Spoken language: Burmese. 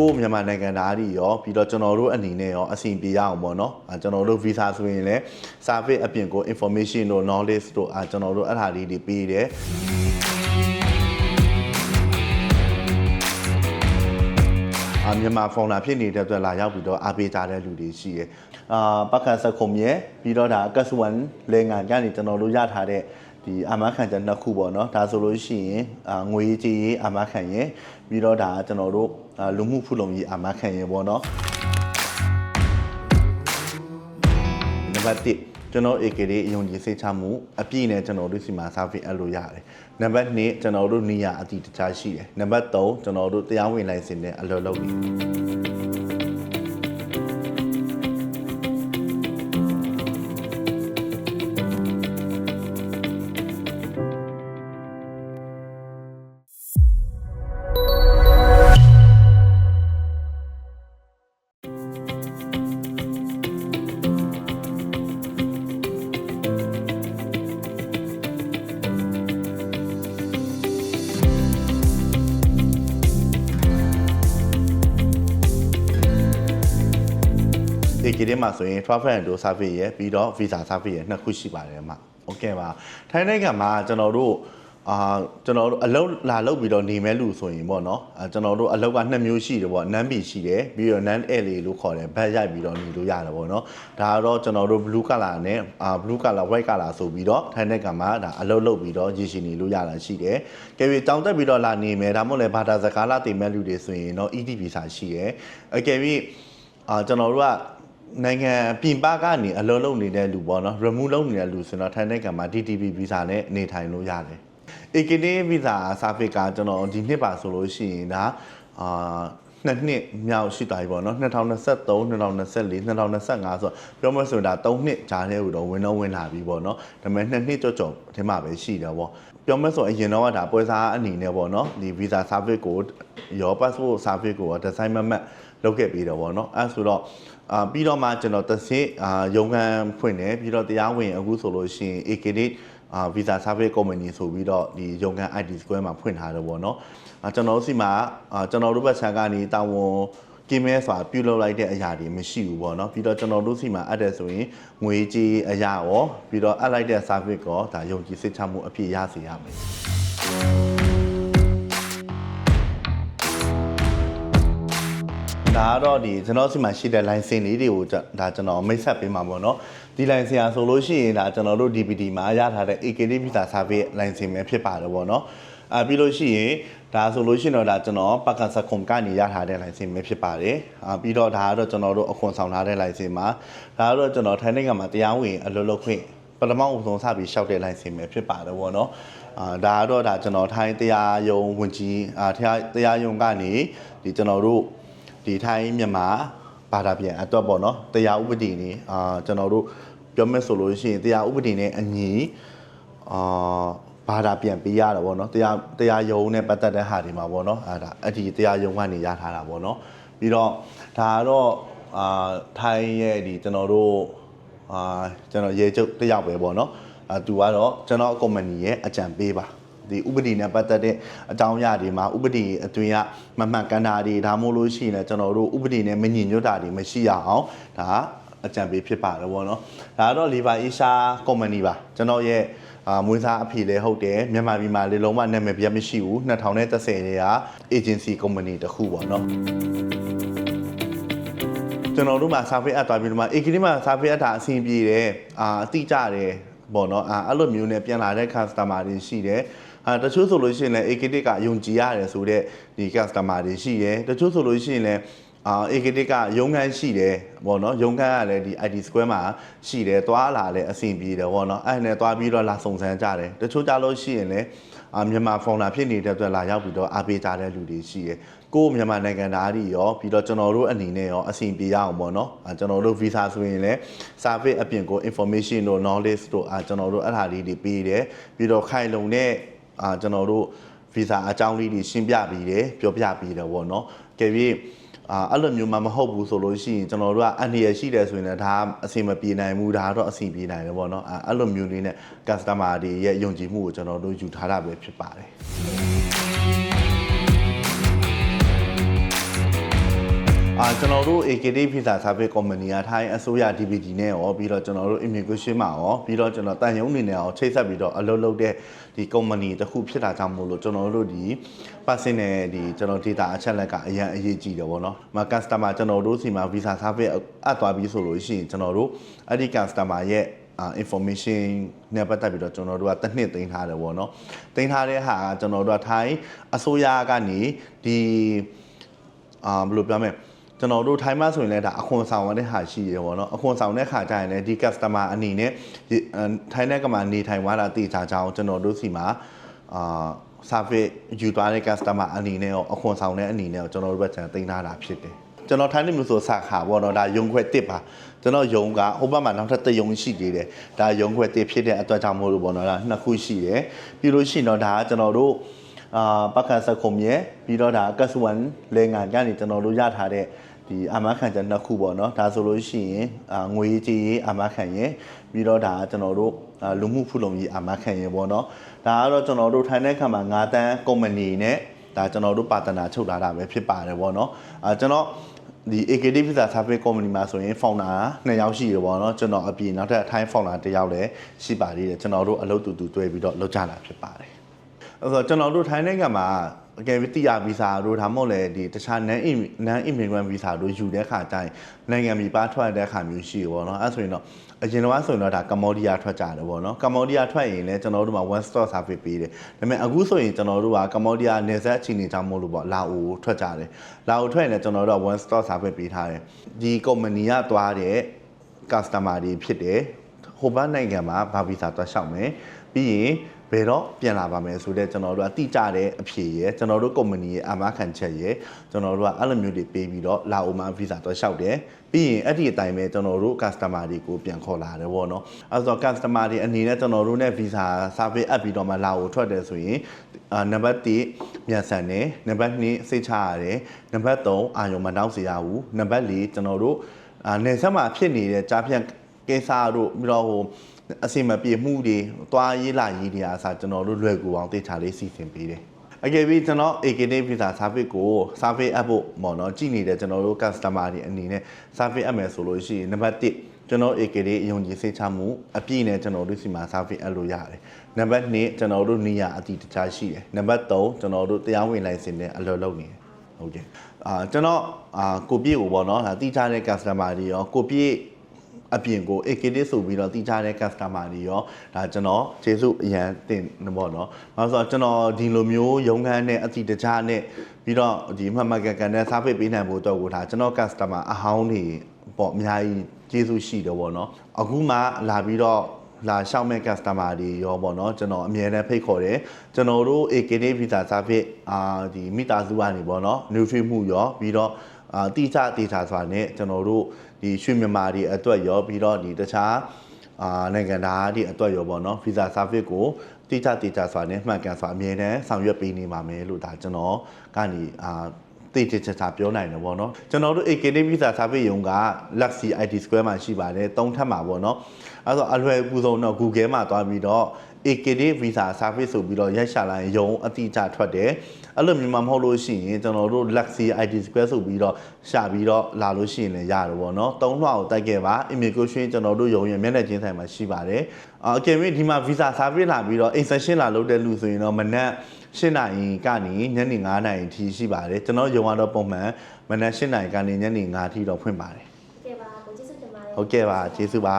ကိုယ့်မြန်မာနိုင်ငံသားတွေရောပြီးတော့ကျွန်တော်တို့အနေနဲ့ရောအဆင်ပြေရအောင်ပေါ့နော်အာကျွန်တော်တို့ visa ဆိုရင်လည်း service အပြင်ကို information တို့ knowledge တို့အာကျွန်တော်တို့အဲ့ဒါလေးတွေပေးတယ်အာမြန်မာဖောင်နာဖြစ်နေတဲ့အတွက်လာရောက်ပြီးတော့အားပေးကြတဲ့လူတွေရှိတယ်။အာပက္ခစခုံမြဲပြီးတော့ဒါကတ်စဝန်လေငါကနေကျွန်တော်တို့ရထားတဲ့ဒီအာမခံချက်နှစ်ခုပေါ့နော်ဒါဆိုလို့ရှိရင်အာငွေကြေးရေးအာမခံရင် ပြီးတော့ဒါကျွန်တော်တို့အာလူမှုဖူလုံရေးအာမခံရင်ပေါ့နော်နံပါတ်1ကျွန်တော် AK လေးအယုံကြည်စိတ်ချမှုအပြည့်နဲ့ကျွန်တော်တို့စီမှာ service အပ်လို့ရတယ်နံပါတ်2ကျွန်တော်တို့နေရာအတည်တခြားရှိတယ်နံပါတ်3ကျွန်တော်တို့တရားဝင်လိုင်စင်နဲ့အလုပ်လုပ်နေဒီ ကိတဲ့မှာဆိုရင် travel and tour service ရယ်ပြီးတော့ visa service ရယ်နှစ်ခုရှိပါတယ်မှာโอเคပါထိုင်းနိုင်ငံမှာကျွန်တော်တို့အာကျွန်တော်တို့အလုပ်လာလုပ်ပြီးတော့နေမဲ့လူဆိုရင်ပေါ့နော်အာကျွန်တော်တို့အလုပ်ကနှစ်မျိုးရှိတယ်ပေါ့နန်းဘီရှိတယ်ပြီးတော့ nan air လေးလို့ခေါ်တယ်ဘတ်ရိုက်ပြီးတော့နေလို့ရတယ်ပေါ့နော်ဒါကတော့ကျွန်တော်တို့ blue color နဲ့အာ blue color white color ဆိုပြီးတော့ထိုင်းနိုင်ငံမှာဒါအလုပ်လုပ်ပြီးတော့ရည်ရှိနေလို့ရတာရှိတယ်ကဲပြီးတောင်းတက်ပြီးတော့လာနေမယ်ဒါမှမဟုတ်လည်းဘာသာစကားလာတင်မဲ့လူတွေဆိုရင်တော့ ED visa ရှိတယ်အကယ်ပြီးအာကျွန်တော်တို့က နိုင်ငံပြင်ပကနေအလုံးလုံးနေတဲ့လူပေါ့နော် remove လုပ်နေတဲ့လူဆိုတော့ထိုင်းနိုင်ငံမှာ DTP visa နဲ့နေထိုင်လို့ရတယ်။ AKD visa service ကကျွန်တော်ဒီနှစ်ပါဆိုလို့ရှိရင်ဒါအာနှစ်နှစ်မြောက်ရှိသွားပြီပေါ့နော်2023 2024 2025ဆိုတော့ပြောမှဆိုရင်ဒါ3နှစ်ဂျားတဲ့ဟိုတော့ဝင်တော့ဝင်လာပြီပေါ့နော်ဒါပေမဲ့နှစ်နှစ်ကြော်ကြော်အထင်မှာပဲရှိတယ်ပေါ့ ပြောမှဆိုအရင်တော့ကဒါပွဲစားအနေနဲ့ပေါ့နော်ဒီ visa service ကိုရော passport service ကို design မမတ်လုပ်ခဲ့ပြီးတော့ပေါ့နော်အဲဆိုတော့အာပြီးတော့မှကျွန်တော်တစ်ဆင့်အာရုံးခန်းဖွင့်တယ်ပြီးတော့တရားဝင်အခုဆိုလို့ရှိရင် AKD အာ visa service company ဆိုပြီးတော့ဒီရုံးခန်း ID square မှာဖွင့်ထားတယ်ပေါ့နော်အာကျွန်တော်တို့စီမှာအာကျွန်တော်တို့ဘက်ခြမ်းကနေတာဝန် ကင်းမဲစွာပြုလုပ်လိုက်တဲ့အရာတွေမရှိဘူးပေါ့နော်ပြီးတော့ကျွန်တော်တို့စီမှာအပ်တယ်ဆိုရင်ငွေကြေးအရာရောပြီးတော့အပ်လိုက်တဲ့ service ကောဒါယုံကြည်စိတ်ချမှုအပြည့်ရစေရမယ်ဒါကတော့ဒီကျွန်တော်စီမှာရှိတဲ့ license လေးတွေကိုကျွန်ဒါကျွန်တော်မိတ်ဆက်ပေးမှာပေါ့နော်ဒီ license อ่ะဆိုလို့ရှိရင်ဒါကျွန်တော်တို့ DPD မှာရထားတဲ့ AKD Visa Service license ပဲဖြစ်ပါတယ်ပေါ့နော် အာပြီးလို့ရှိရင်ဒါဆိုလို့ရှိရင်တော့ဒါကျွန်တော်ပက္ကစခုံကနေရထားတဲ့ license ပဲဖြစ်ပါတယ်အာပြီးတော့ဒါကတော့ကျွန်တော်တို့အခွန်ဆောင်ထားတဲ့ license မှာဒါကတော့ကျွန်တော်ထိုင်းနိုင်ငံမှာတရားဝင်အလုပ်လုပ်ခွင့်ပထမအဆုံးစပြီးရှောက်တဲ့ license ပဲဖြစ်ပါတယ်ပေါ့နော်အာဒါကတော့ဒါကျွန်တော်ထိုင်းတရားရုံးဝင်ကြီးအာတရားတရားရုံးကနေဒီကျွန်တော်တို့ဒီထိုင်းမြန်မာဘာသာပြန်အတွက်ပေါ့နော်တရားဥပဒေနေအာကျွန်တော်တို့ပြောမယ်ဆိုလို့ရှိရင်တရားဥပဒေနဲ့အညီအာ ဘာသာပြန်ပေးရတာပေါ့နော်တရားတရားယုံနဲ့ပတ်သက်တဲ့ဟာတွေမှာပေါ့နော်အဲဒါအဲ့ဒီတရားယုံကနေရထားတာပေါ့နော်ပြီးတော့ဒါကတော့အာထိုင်းရဲ့ဒီကျွန်တော်တို့အာကျွန်တော်ရေချုပ်တစ်ယောက်ပဲပေါ့နော်အာသူကတော့ကျွန်တော်ကုမ္ပဏီရဲ့အကြံပေးပါဒီဥပဒေနဲ့ပတ်သက်တဲ့အကြောင်းအရာတွေမှာဥပဒေအတွင်းကမမှန်ကန်တာတွေဒါမှမဟုတ်လို့ရှိရင်လည်းကျွန်တော်တို့ဥပဒေနဲ့မညီညွတ်တာတွေမရှိရအောင်ဒါ အကြံပေးဖြစ်ပါတယ်ဗောနော်ဒါကတော့ Liva Asia Company ပါကျွန်တော်ရဲ့အာမွေးစားအဖေလည်းဟုတ်တယ်မြန်မာပြည်မှာလေလုံးဝနာမည်ပြတ်မရှိဘူး2010တွေက agency company တစ်ခုပေါ့နော်ကျွန်တော်တို့မှာ survey အပ်သွားပြီးတော့မှ AKD မှာ survey အပ်တာအဆင်ပြေတယ်အာအတိကျတယ်ပေါ့နော်အာအဲ့လိုမျိုးနဲ့ပြန်လာတဲ့ customer တွေရှိတယ်အာတချို့ဆိုလို့ရှိရင်လည်း AKD ကယုံကြည်ရတယ်ဆိုတော့ဒီ customer တွေရှိတယ်တချို့ဆိုလို့ရှိရင်လည်း အာ AKD ကရုံးခန်းရှိတယ်ပေါ့နော်ရုံးခန်းကလည်းဒီ ID square မှာရှိတယ်သွားလာလည်းအဆင်ပြေတယ်ပေါ့နော်အဲ့ဒါနဲ့သွားပြီးတော့လာစုံစမ်းကြတယ်တချို့ကြလို့ရှိရင်လည်းအာမြန်မာဖောင်နာဖြစ်နေတဲ့အတွက်လာရောက်ပြီးတော့အားပေးကြတဲ့လူတွေရှိတယ်ကိုယ့်မြန်မာနိုင်ငံသားတွေရောပြီးတော့ကျွန်တော်တို့အနေနဲ့ရောအဆင်ပြေရအောင်ပေါ့နော်အာကျွန်တော်တို့ visa ဆိုရင်လည်း service အပြင်ကို information တို့ knowledge တို့အာကျွန်တော်တို့အဲ့ဒါလေးတွေပေးတယ်ပြီးတော့ခိုင်လုံတဲ့အာကျွန်တော်တို့ visa အကြောင်းလေးတွေရှင်းပြပြီးတယ်ပြောပြပြီးတယ်ပေါ့နော်ကြည့်ပြီး အာအဲ့လိုမျိုးမှမဟုတ်ဘူးဆိုလို့ရှိရင်ကျွန်တော်တို့ကအန်ဒီရရှိတယ်ဆိုရင်လည်းဒါအဆင်မပြေနိုင်ဘူးဒါကတော့အဆင်ပြေနိုင်တယ်ပေါ့နော်အဲ့အဲ့လိုမျိုးလေးနဲ့ customer တွေရဲ့ယုံကြည်မှုကိုကျွန်တော်တို့ယူထားတာပဲဖြစ်ပါတယ် အာကျွန်တော်တို့ AKD Visa Service Company ကထိုင်းအစိုးရ DBG နဲ့ရောပြီးတော့ကျွန်တော်တို့ immigration မှာရောပြီးတော့ကျွန်တော်တန်ယုံနေနဲ့ရောချိတ်ဆက်ပြီးတော့အလုပ်လုပ်တဲ့ဒီ company တစ်ခုဖြစ်တာကြောင့်မို့လို့ကျွန်တော်တို့ဒီ personal ဒီကျွန်တော် data အချက်လက်ကအရင်အရေးကြီးတယ်ပေါ့နော်။မ customer ကျွန်တော်တို့စီမှာ Visa Service အပ်သွားပြီးဆိုလို့ရှိရင်ကျွန်တော်တို့အဲ့ဒီ customer ရဲ့အာ information နဲ့ပတ်သက်ပြီးတော့ကျွန်တော်တို့ကတစ်နှစ်သိမ်းထားတယ်ပေါ့နော်။သိမ်းထားတဲ့ဟာကကျွန်တော်တို့ကထိုင်းအစိုးရကနေဒီအာဘယ်လိုပြောမလဲ ကျွန်တော်တို့ထိုင်းမှာဆိုရင်လည်းဒါအခွန်ဆောင်ရတဲ့ဟာရှိရေပေါ့နော်အခွန်ဆောင်တဲ့ခါကျရင်လည်းဒီ customer အနေနဲ့ဒီအဲထိုင်းတဲ့ကမှနေထိုင်သွားတာတည်ချာချောင်းကျွန်တော်တို့စီမှာအာ service ယူသွားတဲ့ customer အနေနဲ့ရောအခွန်ဆောင်တဲ့အနေနဲ့ရောကျွန်တော်တို့ဘက်ကျန်သိမ်းထားတာဖြစ်တယ်ကျွန်တော်ထိုင်းနေမျိုးဆိုစခါပေါ့နော်ဒါယုံခွဲတစ်ပါကျွန်တော်ယုံကဟိုဘက်မှာနောက်ထပ်တစ်ယုံရှိသေးတယ်ဒါယုံခွဲတစ်ဖြစ်တဲ့အတွက်ကြောင့်မို့လို့ပေါ့နော်ဒါနှစ်ခုရှိတယ်ပြီးလို့ရှိရင်တော့ဒါကကျွန်တော်တို့ အာပက္ခစခုံရဲ့ပြီးတော့ဒါကတ်စဝန်လေငါကနေကျွန်တော်တို့ရထားတဲ့ဒီအာမခံချက်နှစ်ခုပေါ့နော်ဒါဆိုလို့ရှိရင်အာငွေကြေးရေးအာမခံရဲ့ပြီးတော့ဒါကကျွန်တော်တို့အာလူမှုဖူလုံရေးအာမခံရဲ့ပေါ့နော်ဒါကတော့ကျွန်တော်တို့ထိုင်းတဲ့ခါမှာ9တန်းကုမ္ပဏီနဲ့ဒါကျွန်တော်တို့ပါတနာချုပ်ထားတာပဲဖြစ်ပါတယ်ပေါ့နော်အာကျွန်တော်ဒီ AKD Visa Service Company မှာဆိုရင် founder နှစ်ယောက်ရှိတယ်ပေါ့နော်ကျွန်တော်အပြင်နောက်ထပ်အထိုင်း founder တစ်ယောက်လည်းရှိပါသေးတယ်ကျွန်တော်တို့အလုပ်တူတူတွဲပြီးတော့လုပ်ကြတာဖြစ်ပါတယ် အဲ့တော့ကျွန်တော်တို့ထိုင်းနိုင်ငံမှာအကယ်၍တိရဗီဇာတို့ဒါမှမဟုတ်လေဒီတခြား non non immigrant visa တို့ယူတဲ့ခါကျရင်နိုင်ငံမြေပါထွက်တဲ့ခါမျိုးရှိတယ်ပေါ့နော်အဲ့ဆိုရင်တော့အရင်တော့ဆိုရင်တော့ဒါကမ္ဘောဒီးယားထွက်ကြတယ်ပေါ့နော်ကမ္ဘောဒီးယားထွက်ရင်လည်းကျွန်တော်တို့မှာ one stop service ပေးတယ်ဒါပေမဲ့အခုဆိုရင်ကျွန်တော်တို့ကကမ္ဘောဒီးယားနယ်စပ်အခြေအနေကြောင့်မို့လို့ပေါ့လာအိုထွက်ကြတယ်လာအိုထွက်ရင်လည်းကျွန်တော်တို့က one stop service ပေးထားတယ်ဒီ company ကသွားတဲ့ customer တွေဖြစ်တယ်ဟိုဘက်နိုင်ငံမှာဘာဗီဇာသွားလျှောက်မယ်ပြီးရင် ဘယ်တော့ပြန်လာပါမယ်ဆိုတော့ကျွန်တော်တို့ကတိကျတဲ့အဖြေရယ်ကျွန်တော်တို့ company ရဲ့အာမခံချက်ရယ်ကျွန်တော်တို့ကအဲ့လိုမျိုးတွေပေးပြီးတော့လာအိုမှာဗီဇာသွားလျှောက်တယ်ပြီးရင်အဲ့ဒီအတိုင်းပဲကျွန်တော်တို့ customer တွေကိုပြန်ခေါ်လာတယ်ပေါ့နော်အဲ့ဆိုတော့ customer တွေအနေနဲ့ကျွန်တော်တို့ ਨੇ visa service အပ်ပြီးတော့မှလာအိုထွက်တယ်ဆိုရင်အာနံပါတ်1မြန်ဆန်တယ်နံပါတ်2စိတ်ချရတယ်နံပါတ်3အာရုံမနှောက်စေရဘူးနံပါတ်4ကျွန်တော်တို့အာနေဆက်မှာဖြစ်နေတဲ့ကြားဖြတ်ကိစ္စတို့ပြီးတော့ဟို အစီမပြေမှုတွေသွားရေးလာရေးတွေအားစကျွန်တော်တို့လွယ်ကူအောင်တေချာလေးစီစဉ်ပေးတယ်အကယ်ပြီးကျွန်တော် AKD Visa Service ကို Service App ဖို့ပေါ့နော်ကြည့်နေတဲ့ကျွန်တော်တို့ customer တွေအနေနဲ့ Service App မယ်ဆိုလို့ရှိရင်နံပါတ်1ကျွန်တော် AKD အယုံကြည်စိတ်ချမှုအပြည့်နဲ့ကျွန်တော်တို့စီမှာ Service App လို့ရတယ်နံပါတ်2ကျွန်တော်တို့နေရာအတီးတခြားရှိတယ်နံပါတ်3ကျွန်တော်တို့တရားဝင်လိုင်စင်နဲ့အလုပ်လုပ်နေတယ်ဟုတ်ကဲ့အာကျွန်တော်အာကိုပြည့်ကိုပေါ့နော်ဒါတိကျတဲ့ customer တွေရောကိုပြည့် အပြင်ကို AKD ဆိုပြီးတော့တိကျတဲ့ customer တွေရောဒါကျွန်တော်ကျေးဇူးအရန်တင်ပေါ့နော်။ဘာလို့ဆိုတော့ကျွန်တော်ဒီလိုမျိုးရုံးခန်းနဲ့အတိတခြားနဲ့ပြီးတော့ဒီမှတ်မှတ်ကန်ကန်နဲ့စားဖိတ်ပေးနိုင်ဖို့တော့ကိုဒါကျွန်တော် customer အဟောင်းတွေပေါ့အများကြီးကျေးဇူးရှိတယ်ပေါ့နော်။အခုမှလာပြီးတော့လာရှောက်မဲ့ customer တွေရောပေါ့နော်ကျွန်တော်အမြဲတမ်းဖိတ်ခေါ်တယ်ကျွန်တော်တို့ AKD Visa Service အာဒီမိသားစုကနေပေါ့နော် nutrient မှုရောပြီးတော့ အာတိကျတေချာစွာနဲ့ကျွန်တော်တို့ဒီရွှေမြန်မာတွေအတွက်ရောပြီးတော့ဒီတခြားအာနိုင်ငံသားတွေအတွက်ရောပေါ့နော် Visa Service ကိုတိကျတိကျစွာနဲ့မှန်ကန်စွာအမြဲတမ်းဆောင်ရွက်ပေးနေပါမယ်လို့ဒါကျွန်တော်ကနေအာတိတိကျကျပြောနိုင်တယ်ပေါ့နော်ကျွန်တော်တို့ AKD Visa Service ရုံက Luxy IT Square မှာရှိပါတယ်၃ထပ်မှာပေါ့နော်အဲဆိုအလွယ်ကူဆုံးတော့ Google မှာသွားပြီးတော့ AKD Visa Service ဆိုပြီးတော့ရိုက်ရှာလိုက်ရုံအတိအကျထွက်တယ်အဲ့လိုမျိုးမှမဟုတ်လို့ရှိရင်ကျွန်တော်တို့ Luxy IT Square ဆိုပြီးတော့ရှာပြီးတော့လာလို့ရှိရင်လည်းရတယ်ပေါ့နော်သုံးလွှာကိုတိုက်ခဲ့ပါ immigration ကျွန်တော်တို့ရုံရင်မျက်နှာချင်းဆိုင်မှာရှိပါတယ်အကယ်၍ဒီမှာ Visa Service လာပြီးတော့ extension လာလုပ်တဲ့လူဆိုရင်တော့မနက်၈နာရီကနေညနေ9နာရီထိရှိပါတယ်ကျွန်တော်ရုံကတော့ပုံမှန်မနက်၈နာရီကနေညနေ9ထိတော့ဖွင့်ပါတယ်ကဲပါကိုကျေးဇူးတင်ပါတယ်ဟုတ်ကဲ့ပါကျေးဇူးပါ